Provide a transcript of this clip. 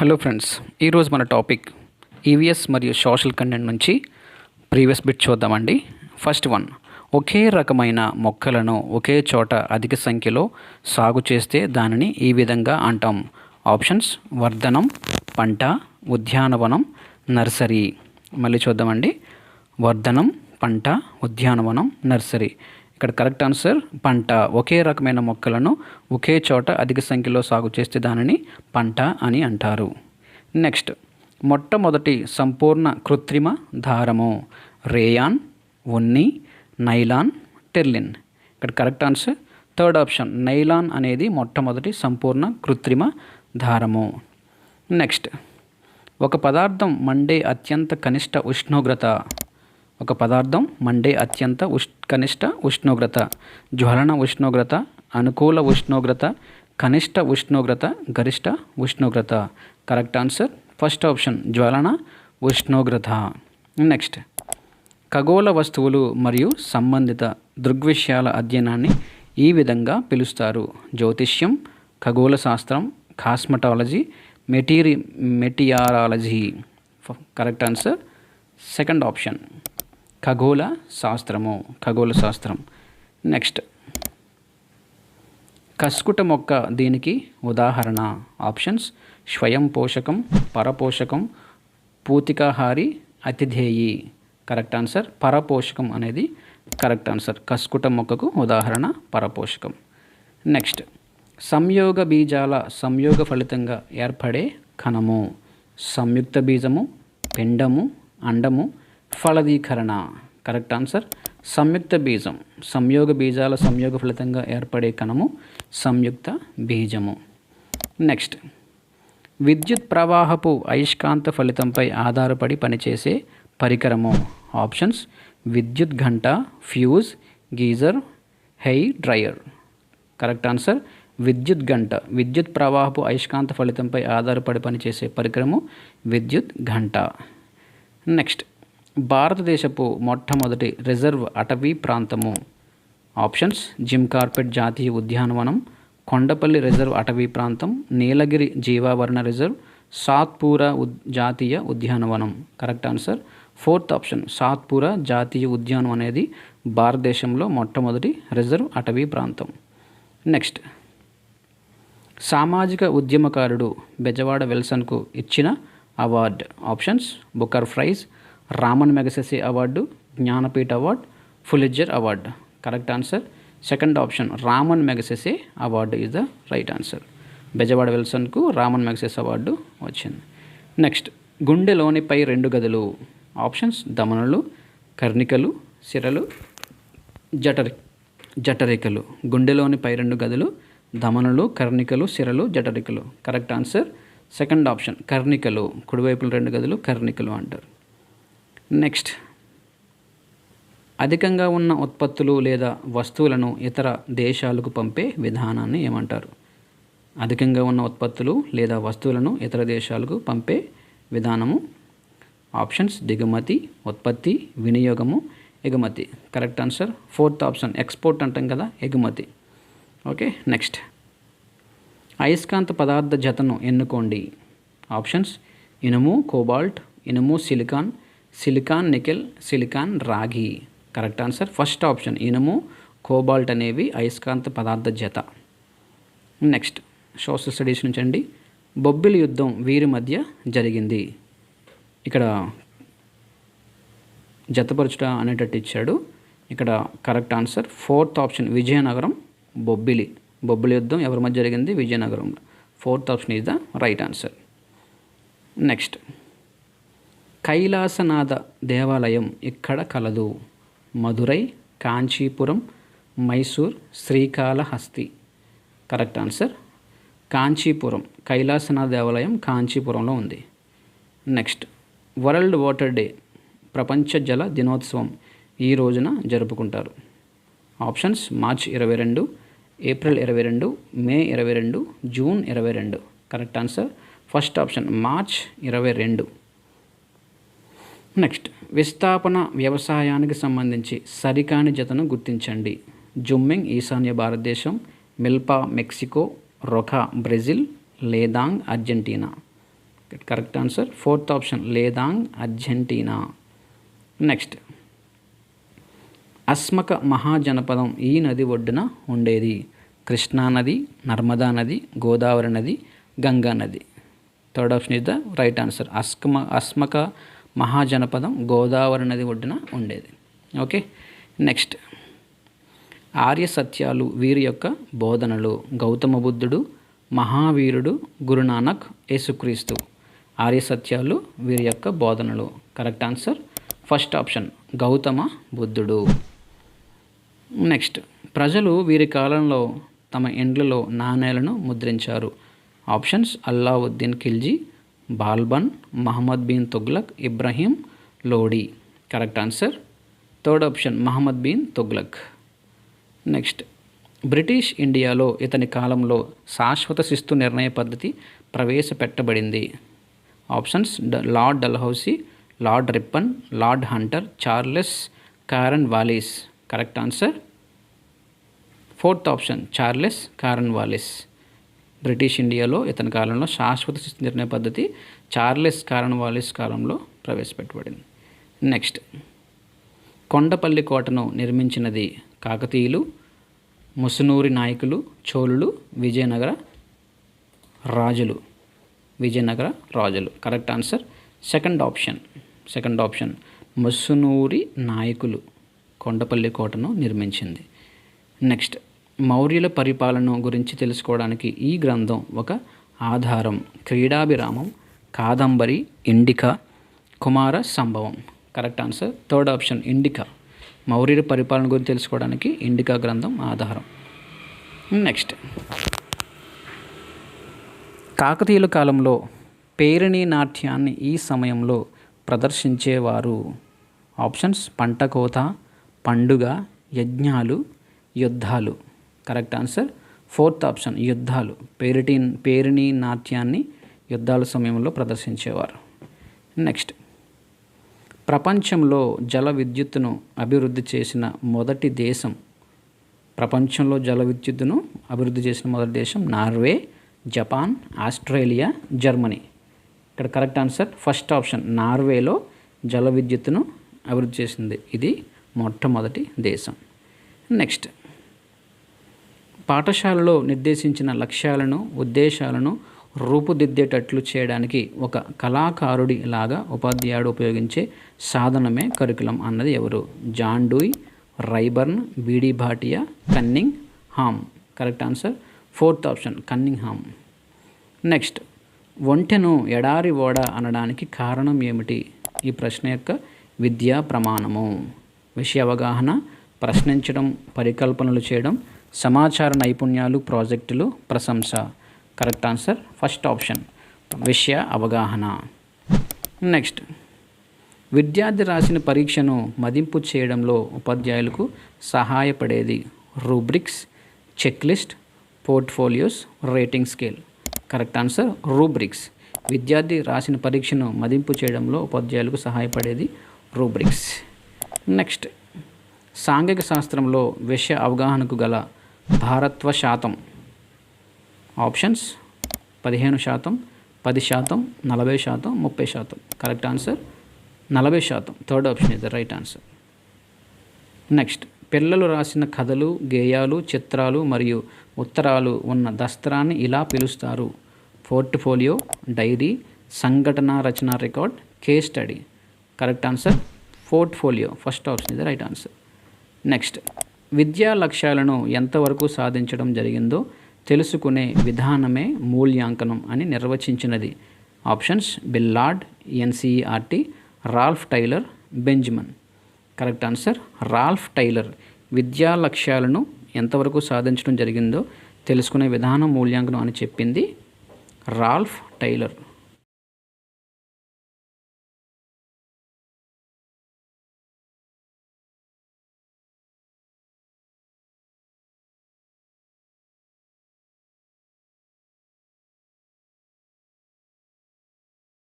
Hello friends ఈరోజు మన topic EVS మరియు సోషల్ కంటెంట్ నుంచి ప్రీవియస్ బిట్ చూద్దామండి. ఫస్ట్ వన్ ఒకే రకమైన మొక్కలను ఒకే చోట అధిక సంఖ్యలో సాగు చేస్తే దానిని ఈ విధంగా అంటాం. ఆప్షన్స్ వర్ధనం పంట ఉద్యానవనం నర్సరీ. మళ్ళీ చూద్దామండి. వర్ధనం పంట ఉద్యానవనం నర్సరీ. ఇక్కడ కరెక్ట్ ఆన్సర్ పంట ఒకే రకమైన మొక్కలను ఒకే చోట అధిక సంఖ్యలో సాగు చేస్తే దానిని పంట అని అంటారు. నెక్స్ట్ మొట్టమొదటి సంపూర్ణ కృత్రిమ దారము రేయాన్ ఉన్ని నైలాన్ టెర్లిన్. ఇక్కడ correct answer third option nylon అనేది మొట్టమొదటి సంపూర్ణ కృత్రిమ దారము. నెక్స్ట్ ఒక పదార్థం మండే అత్యంత కనిష్ట ఉష్ణోగ్రత ఒక పదార్థం మండే అత్యంత ఉష్ కనిష్ట ఉష్ణోగ్రత జ్వలన ఉష్ణోగ్రత అనుకూల ఉష్ణోగ్రత కనిష్ట ఉష్ణోగ్రత గరిష్ట ఉష్ణోగ్రత. Correct answer? ఫస్ట్ ఆప్షన్ జ్వలన ఉష్ణోగ్రత. నెక్స్ట్. ఖగోళ వస్తువులు మరియు సంబంధిత దృగ్విషయాల అధ్యయనాన్ని ఈ విధంగా పిలుస్తారు. జ్యోతిష్యం ఖగోళ శాస్త్రం cosmetology మెటీరి meteorology. Correct answer? Second option. ఖగోళ శాస్త్రము ఖగోళ శాస్త్రం. నెక్స్ట్ కస్కుట మొక్క దీనికి ఉదాహరణ. ఆప్షన్స్ స్వయం పోషకం పరపోషకం పూతికాహారి అతిథేయి. కరెక్ట్ ఆన్సర్ పరపోషకం అనేది కరెక్ట్ ఆన్సర్ కస్కుట మొక్కకు ఉదాహరణ పరపోషకం. నెక్స్ట్ సంయోగ బీజాల సంయోగ ఫలితంగా ఏర్పడే కణము. సంయుక్త బీజము పిండము అండము ఫలదీకరణ. Correct answer? సంయుక్త బీజం. సంయోగ బీజాల సంయోగ ఫలితంగా ఏర్పడే కణము సంయుక్త బీజము. నెక్స్ట్. విద్యుత్ ప్రవాహపు అయస్కాంత ఫలితంపై ఆధారపడి పనిచేసే పరికరము. ఆప్షన్స్. విద్యుత్ గంట fuse geyser hair dryer. Correct answer? విద్యుత్ గంట విద్యుత్ ప్రవాహపు అయస్కాంత ఫలితంపై ఆధారపడి పనిచేసే పరికరము విద్యుత్ గంట నెక్స్ట్. భారతదేశపు మొట్టమొదటి రిజర్వ్ అటవీ ప్రాంతము. ఆప్షన్స్ జిమ్ కార్పెట్ జాతీయ ఉద్యానవనం కొండపల్లి రిజర్వ్ అటవీ ప్రాంతం నీలగిరి జీవావరణ రిజర్వ్ సాత్పూరా ఉద్ జాతీయ ఉద్యానవనం. Correct answer? Fourth option Satpura జాతీయ ఉద్యానం అనేది భారతదేశంలో మొట్టమొదటి రిజర్వ్ అటవీ ప్రాంతం. నెక్స్ట్. సామాజిక ఉద్యమకారుడు బెజవాడ విల్సన్కు ఇచ్చిన award. Options Booker prize Ramon Magsaysay award Jnanpith award Pulitzer award. Correct answer second option Ramon Magsaysay award is the right answer Bezawada విల్సన్కు Ramon Magsaysay award వచ్చింది. నెక్స్ట్ గుండెలోని పై రెండు గదులు. ఆప్షన్స్ దమనులు కర్ణికలు సిరలు జఠరి జఠరికలు. గుండెలోని పై రెండు గదులు దమనులు కర్ణికలు సిరలు జఠరికలు. కరెక్ట్ ఆన్సర్ సెకండ్ ఆప్షన్ కర్ణికలు. కుడివైపుల రెండు గదులు కర్ణికలు అంటారు. నెక్స్ట్ అధికంగా ఉన్న ఉత్పత్తులు లేదా వస్తువులను ఇతర దేశాలకు పంపే విధానాన్ని ఏమంటారు? అధికంగా ఉన్న ఉత్పత్తులు లేదా వస్తువులను ఇతర దేశాలకు పంపే విధానము ఆప్షన్స్ దిగుమతి ఉత్పత్తి వినియోగము ఎగుమతి. Correct answer fourth option export అంటాం కదా ఎగుమతి. ఓకే నెక్స్ట్ అయస్కాంత పదార్థ జతను ఎన్నుకోండి. ఆప్షన్స్ ఇనుము కోబాల్ట్ ఇనుము సిలికాన్ సిలికాన్ నికెల్ సిలికాన్ రాగి. కరెక్ట్ ఆన్సర్ ఫస్ట్ ఆప్షన్ ఇనుము కోబాల్ట్ అనేవి అయస్కాంత పదార్థ జత. నెక్స్ట్ సోషల్ స్టడీస్ నుంచి అండి. బొబ్బిలి యుద్ధం వీరి మధ్య జరిగింది. ఇక్కడ జతపరచుట అనేటట్టు ఇచ్చాడు. ఇక్కడ correct answer fourth option Vizianagaram Bobbili. Bobbili యుద్ధం ఎవరి మధ్య జరిగింది? విజయనగరంలో. Fourth option is the right answer next Kailasanatha దేవాలయం ఇక్కడ కలదు? మధురై కాంచీపురం మైసూర్ శ్రీకాళహస్తి. Correct answer? కాంచీపురం. కైలాసనాథ దేవాలయం కాంచీపురంలో ఉంది. నెక్స్ట్. వరల్డ్ వాటర్ డే ప్రపంచ జల దినోత్సవం ఈ రోజున జరుపుకుంటారు. ఆప్షన్స్ మార్చ్ ఇరవై రెండు ఏప్రిల్ ఇరవై రెండు మే ఇరవై రెండు జూన్ ఇరవై రెండు. Correct answer? First option March ఇరవై రెండు. నెక్స్ట్ విస్థాపన వ్యవసాయానికి సంబంధించి సరికాని జతను గుర్తించండి. జుమ్మింగ్ ఈశాన్య భారతదేశం milpa Mexico roca Brazil ladang Argentina. Correct answer fourth option ladang Argentina. Next Asmaka మహాజనపదం ఈ నది ఒడ్డున ఉండేది. కృష్ణా నది నర్మదా నది గోదావరి నది గంగా నది. Third option is the right answer Asma Asmaka మహాజనపదం గోదావరి నది ఒడ్డున ఉండేది. ఓకే? నెక్స్ట్. ఆర్య సత్యాలు వీరి యొక్క బోధనలు. గౌతమ బుద్ధుడు మహావీరుడు గురునానక్ యేసుక్రీస్తు. ఆర్య సత్యాలు వీరి యొక్క బోధనలు. Correct answer? First option Gautama బుద్ధుడు. నెక్స్ట్. ప్రజలు వీరి కాలంలో తమ ఇండ్లలో నాణేలను ముద్రించారు. Options Alauddin Khilji Balban Muhammad bin Tughlaq Ibrahim Lodi. Correct answer third option Muhammad bin Tughlaq. Next British ఇండియాలో ఇతని కాలంలో శాశ్వత శిస్తు నిర్ణయ పద్ధతి ప్రవేశపెట్టబడింది. ఆప్షన్స్ డ- Lord Dalhousie Lord Ripon Lord Hunter Charles Cornwallis. Correct answer fourth option Charles Cornwallis. British ఇండియాలో ఇతని కాలంలో శాశ్వత శిస్తు నిర్ణయ పద్ధతి చార్లెస్ కారన్ వాలిస్ కాలంలో ప్రవేశపెట్టబడింది. నెక్స్ట్ కొండపల్లి కోటను నిర్మించినది కాకతీయులు ముసునూరి నాయకులు చోళులు విజయనగర రాజులు. విజయనగర రాజులు. Correct answer second option. Second option Musunuri నాయకులు కొండపల్లి కోటను నిర్మించింది. నెక్స్ట్ మౌర్యుల పరిపాలన గురించి తెలుసుకోవడానికి ఈ గ్రంథం ఒక ఆధారం. Kridabhiramam Kadambari Indica Kumara Sambhavam. Correct answer third option Indica. మౌర్యుల పరిపాలన గురించి తెలుసుకోవడానికి ఇండికా గ్రంథం ఆధారం. నెక్స్ట్ కాకతీయుల కాలంలో పేరిణి నాట్యాన్ని ఈ సమయంలో ప్రదర్శించేవారు. ఆప్షన్స్ పంట కోత పండుగ యజ్ఞాలు యుద్ధాలు. Correct answer. ఫోర్త్ ఆప్షన్ యుద్ధాలు. పేరిటి పేరిణి నాట్యాన్ని యుద్ధాల సమయంలో ప్రదర్శించేవారు. నెక్స్ట్. ప్రపంచంలో జల విద్యుత్తును అభివృద్ధి చేసిన మొదటి దేశం ప్రపంచంలో జల విద్యుత్తును అభివృద్ధి చేసిన మొదటి దేశం నార్వే జపాన్ ఆస్ట్రేలియా జర్మనీ. ఇక్కడ కరెక్ట్ ఆన్సర్ ఫస్ట్ ఆప్షన్ నార్వేలో జల విద్యుత్తును అభివృద్ధి చేసింది. ఇది మొట్టమొదటి దేశం. నెక్స్ట్. పాఠశాలలో నిర్దేశించిన లక్ష్యాలను ఉద్దేశాలను రూపుదిద్దేటట్లు చేయడానికి ఒక కళాకారుడి లాగా ఉపాధ్యాయుడు ఉపయోగించే సాధనమే కరికులం అన్నది ఎవరు? John Dewey Ryburn B D Bhatia Cunningham. Correct answer? Fourth option Cunningham. Next ఒంటెను ఎడారి ఓడ అనడానికి కారణం ఏమిటి? ఈ ప్రశ్న యొక్క విద్యా ప్రమాణము. విషయ అవగాహన ప్రశ్నించడం పరికల్పనలు చేయడం సమాచార నైపుణ్యాలు ప్రాజెక్టులు ప్రశంస. Correct answer? First option. విషయ అవగాహన. నెక్స్ట్. విద్యార్థి రాసిన పరీక్షను మదింపు చేయడంలో ఉపాధ్యాయులకు సహాయపడేది rubrics check list portfolios rating scale. Correct answer? Rubrics. విద్యార్థి రాసిన పరీక్షను మదింపు చేయడంలో ఉపాధ్యాయులకు సహాయపడేది రూబ్రిక్స్. నెక్స్ట్. సాంఘిక శాస్త్రంలో విషయ అవగాహనకు గల భారత్వ శాతం ఆప్షన్స్ పదిహేను శాతం పది శాతం నలభై శాతం ముప్పై శాతం. కరెక్ట్ ఆన్సర్ నలభై శాతం. Third option is the right answer next పిల్లలు రాసిన కథలు గేయాలు చిత్రాలు మరియు ఉత్తరాలు ఉన్న దస్త్రాన్ని ఇలా పిలుస్తారు. పోర్ట్ఫోలియో డైరీ సంఘటన రచన record case study correct answer portfolio first option ఇది రైట్ ఆన్సర్ నెక్స్ట్ విద్యా లక్ష్యాలను ఎంతవరకు సాధించడం జరిగిందో తెలుసుకునే విధానమే మూల్యాంకనం అని నిర్వచించినది. Options Billard NCERT Ralph Tyler Benjamin. Correct answer Ralph Tyler. విద్యా లక్ష్యాలను ఎంతవరకు సాధించడం జరిగిందో తెలుసుకునే విధానం మూల్యాంకనం అని చెప్పింది రాల్ఫ్ టైలర్.